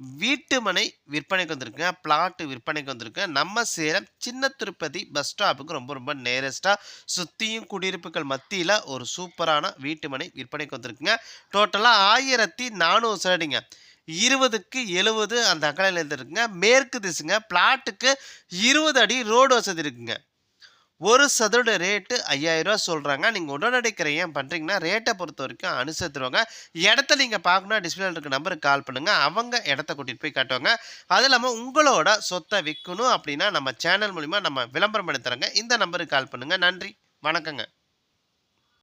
வீட்டு மனை விற்பனைக்கு வந்திருக்குங்க பிளாட்டு விற்பனைக்கு வந்திருக்கு. நம்ம சேலம் சின்ன திருப்பதி பஸ் ஸ்டாப்புக்கு ரொம்ப ரொம்ப நேரஸ்ட்டாக சுற்றியும் குடியிருப்புகள் மத்தியில் ஒரு சூப்பரான வீட்டு மனை விற்பனைக்கு வந்திருக்குங்க. டோட்டலாக ஆயிரத்தி நானூறு சரடிங்க இருபதுக்கு எழுபது அந்த அக்கலையில் இருந்துருக்குங்க. மேற்கு திசுங்க. பிளாட்டுக்கு இருபது அடி ரோடு வசதி இருக்குங்க. ஒரு சதுர ரேட்டு ஐயாயிரரூவா சொல்கிறாங்க நீங்கள் உடனடி கிரையம் பண்ணுறீங்கன்னா ரேட்டை பொறுத்த வரைக்கும் அனுசரித்துருவாங்க இடத்த நீங்கள் பார்க்கணும் டிஸ்பிளே இருக்க நம்பருக்கு கால் பண்ணுங்கள் அவங்க இடத்த கூட்டிகிட்டு போய் காட்டுவாங்க. அது இல்லாமல் உங்களோட சொத்தை விற்கணும் அப்படின்னா நம்ம சேனல் மூலிமா நம்ம விளம்பரம் பண்ணி தரங்க. இந்த நம்பருக்கு கால் பண்ணுங்கள் நன்றி. வணக்கங்க.